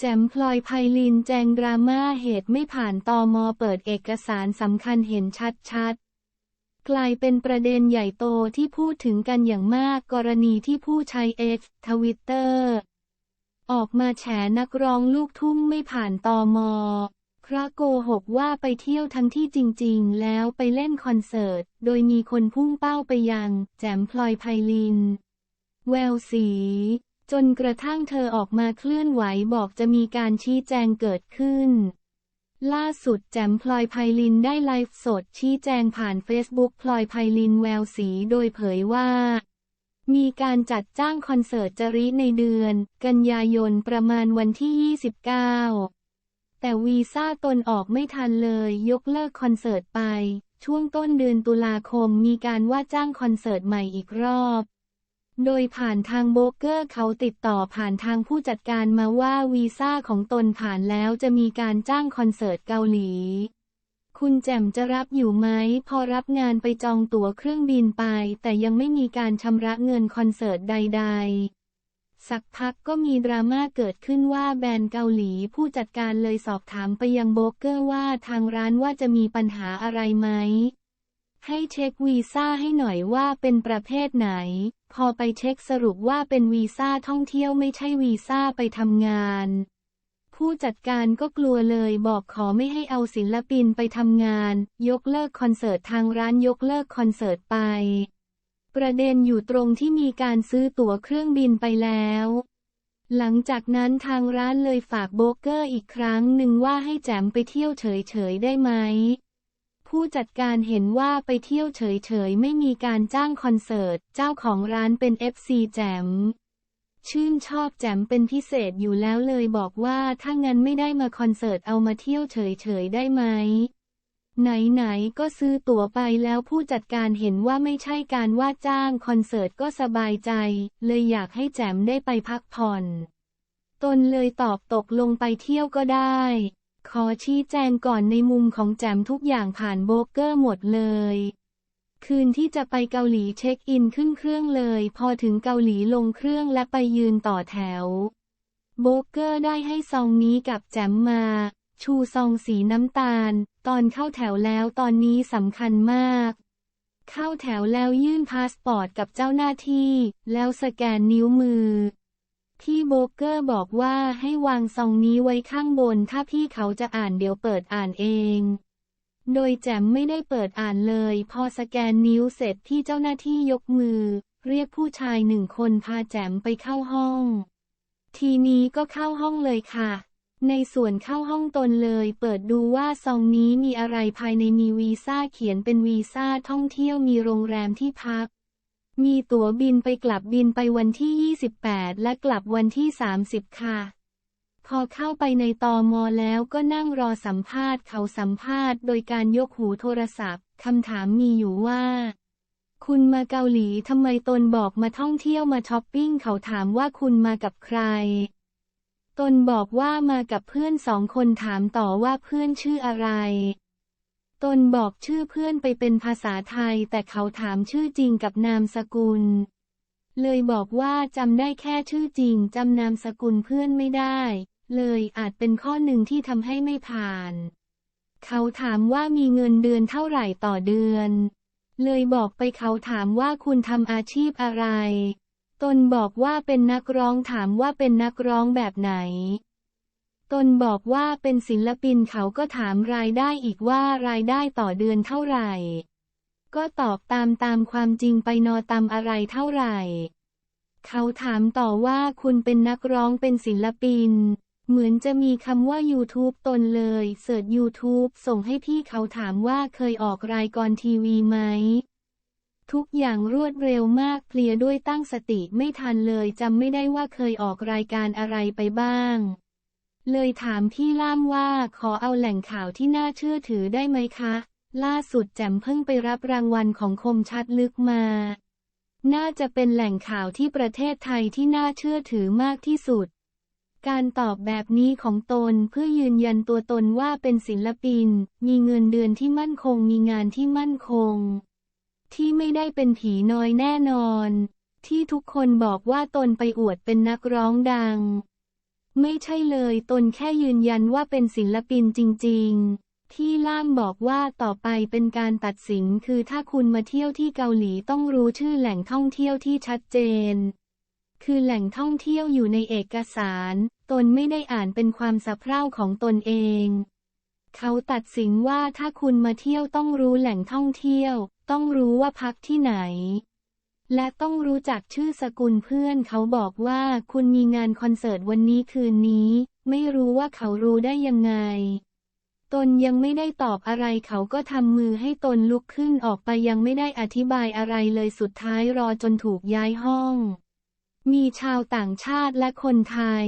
แจมพลอยไพลินแจงดราม่าเหตุไม่ผ่านตอมอเปิดเอกสารสำคัญเห็นชัดๆ กลายเป็นประเด็นใหญ่โตที่พูดถึงกันอย่างมากกรณีที่ผู้ใช้เอ็กซ์ทวิตเตอร์ออกมาแฉนักร้องลูกทุ่งไม่ผ่านตอมอเพราะโกหกว่าไปเที่ยวทั้งที่จริงๆ แล้วไปเล่นคอนเสิร์ต โดยมีคนพุ่งเป้าไปยัง แจมพลอยไพลิน แววสี จนกระทั่งเธอออกมาเคลื่อนไหวบอกจะมีการชี้แจงเกิดขึ้น ล่าสุดแจมพลอยไพลินได้ไลฟ์สดชี้แจงผ่านเฟซบุ๊กพลอยไพลินแววสีโดยเผยว่า มีการจัดจ้างคอนเสิร์ตจริในเดือน กันยายนประมาณวันที่ 29 แต่วีซ่าตนออกไม่ทันเลยยกเลิกคอนเสิร์ตไป ช่วงต้นเดือนตุลาคมมีการว่าจ้างคอนเสิร์ตใหม่อีกรอบ โดยผ่านทางโบเกอร์เขาติดต่อผ่านทางผู้จัดการมาว่าวีซ่าของตนผ่านแล้วจะมีการจ้างคอนเสิร์ตเกาหลี คุณแจ่มจะรับอยู่ไหม พอรับงานไปจองตั๋วเครื่องบินไป แต่ยังไม่มีการชำระเงินคอนเสิร์ตใด ๆ สักพักก็มีดราม่าเกิดขึ้นว่าแบรนด์เกาหลีผู้จัดการเลยสอบถามไปยังโบเกอร์ว่าทางร้านว่าจะมีปัญหาอะไรไหม ให้เช็ควีซ่าให้หน่อยว่าเป็นประเภทไหน พอไปเช็คสรุปว่าเป็นวีซ่าท่องเที่ยวไม่ใช่วีซ่าไปทำงาน ผู้จัดการก็กลัวเลยบอกขอไม่ให้เอาศิลปินไปทำงาน ยกเลิกคอนเสิร์ตทางร้านยกเลิกคอนเสิร์ตไป ประเด็นอยู่ตรงที่มีการซื้อตั๋วเครื่องบินไปแล้วหลังจากนั้นทางร้านเลยฝากโบเกอร์อีกครั้งหนึ่งว่าให้แจมไปเที่ยวเฉยๆได้ไหม ผู้จัดการเห็นว่าไปเที่ยวเฉยๆ ไม่มีการจ้างคอนเสิร์ต เจ้าของร้านเป็น FC แจม ชื่นชอบแจมเป็นพิเศษอยู่แล้วเลยบอกว่าถ้างั้นไม่ได้มาคอนเสิร์ตเอามาเที่ยวเฉยๆ ได้ไหม ไหนๆ ก็ซื้อตั๋วไปแล้วผู้จัดการเห็นว่าไม่ใช่การว่าจ้างคอนเสิร์ตก็สบายใจ เลยอยากให้แจมได้ไปพักผ่อน ตนเลยตอบตกลงไปเที่ยวก็ได้ ขอชี้แจงก่อนในมุมของแจมทุกอย่างผ่านโบกเกอร์หมดเลย คืนที่จะไปเกาหลีเช็คอินขึ้นเครื่องเลย พอถึงเกาหลีลงเครื่องและไปยืนต่อแถว โบกเกอร์ได้ให้ซองนี้กับแจมมา ชูซองสีน้ำตาล ตอนเข้าแถวแล้วตอนนี้สำคัญมาก เข้าแถวแล้วยื่นพาสปอร์ตกับเจ้าหน้าที่ แล้วสแกนนิ้วมือ พี่โบเกอร์บอกว่าให้วางซองนี้ไว้ข้างบน ถ้าพี่เขาจะอ่านเดี๋ยวเปิดอ่านเอง โดยแจมไม่ได้เปิดอ่านเลย พอสแกนนิ้วเสร็จที่เจ้าหน้าที่ยกมือ เรียกผู้ชายหนึ่งคนพาแจมไปเข้าห้อง ทีนี้ก็เข้าห้องเลยค่ะ ในส่วนเข้าห้องตนเลย เปิดดูว่าซองนี้มีอะไรภายในมีวีซ่าเขียนเป็นวีซ่าท่องเที่ยวมีโรงแรมที่พัก มีตั๋วบินไปกลับบินไปวันที่ 28 และกลับวันที่ 30 ค่ะ พอเข้าไปในตอมอแล้วก็นั่งรอสัมภาษณ์เขาสัมภาษณ์โดยการยกหูโทรศัพท์คำถามมีอยู่ว่า คุณมาเกาหลีทำไมตนบอกมาท่องเที่ยวมาช้อปปิ้งเขาถามว่าคุณมากับใคร ตนบอกว่ามากับเพื่อนสองคนถามต่อว่าเพื่อนชื่ออะไร ตนบอกชื่อเพื่อนไปเป็นภาษาไทยแต่เขาถามชื่อจริงกับนามสกุล เลยบอกว่าจำได้แค่ชื่อจริงจำนามสกุลเพื่อนไม่ได้ เลยอาจเป็นข้อหนึ่งที่ทำให้ไม่ผ่าน เขาถามว่ามีเงินเดือนเท่าไหร่ต่อเดือน เลยบอกไปเขาถามว่าคุณทำอาชีพอะไร ตนบอกว่าเป็นนักร้องถามว่าเป็นนักร้องแบบไหน ตนบอกว่าเป็นศิลปินเขาก็ถามรายได้อีกว่ารายได้ต่อเดือนเท่าไหร่ ก็ตอบตามตามความจริงไปนอตามอะไรเท่าไหร่ เขาถามต่อว่าคุณเป็นนักร้องเป็นศิลปิน เหมือนจะมีคำว่า YouTube ตนเลยเสิร์ช YouTube ส่งให้พี่เขาถามว่าเคยออกรายการทีวีไหม ทุกอย่างรวดเร็วมากเพลียด้วยตั้งสติไม่ทันเลยจำไม่ได้ว่าเคยออกรายการอะไรไปบ้าง เลยถามพี่ล่ามว่าขอเอาแหล่งข่าวที่น่าเชื่อถือได้ไหมคะ ล่าสุดแจ่มเพิ่งไปรับรางวัลของคมชัดลึกมา น่าจะเป็นแหล่งข่าวที่ประเทศไทยที่น่าเชื่อถือมากที่สุด การตอบแบบนี้ของตนเพื่อยืนยันตัวตนว่าเป็นศิลปิน มีเงินเดือนที่มั่นคงมีงานที่มั่นคง ที่ไม่ได้เป็นผีน้อยแน่นอน ที่ทุกคนบอกว่าตนไปอวดเป็นนักร้องดัง ไม่ใช่เลย ตนแค่ยืนยันว่าเป็นศิลปินจริง ๆ ที่ล่ามบอกว่าต่อไปเป็นการตัดสินคือถ้าคุณมาเที่ยวที่เกาหลีต้องรู้ชื่อแหล่งท่องเที่ยวที่ชัดเจน คือแหล่งท่องเที่ยวอยู่ในเอกสาร ตนไม่ได้อ่านเป็นความสะเพร่าของตนเอง เขาตัดสินว่าถ้าคุณมาเที่ยวต้องรู้แหล่งท่องเที่ยว ต้องรู้ว่าพักที่ไหน และต้องรู้จักชื่อสกุลเพื่อนเขาบอกว่าคุณมีงานคอนเสิร์ตวันนี้คืนนี้ ไม่รู้ว่าเขารู้ได้ยังไง ตนยังไม่ได้ตอบอะไรเขาก็ทำมือให้ตนลุกขึ้นออกไปยังไม่ได้อธิบายอะไรเลยสุดท้ายรอจนถูกย้ายห้อง มีชาวต่างชาติและคนไทย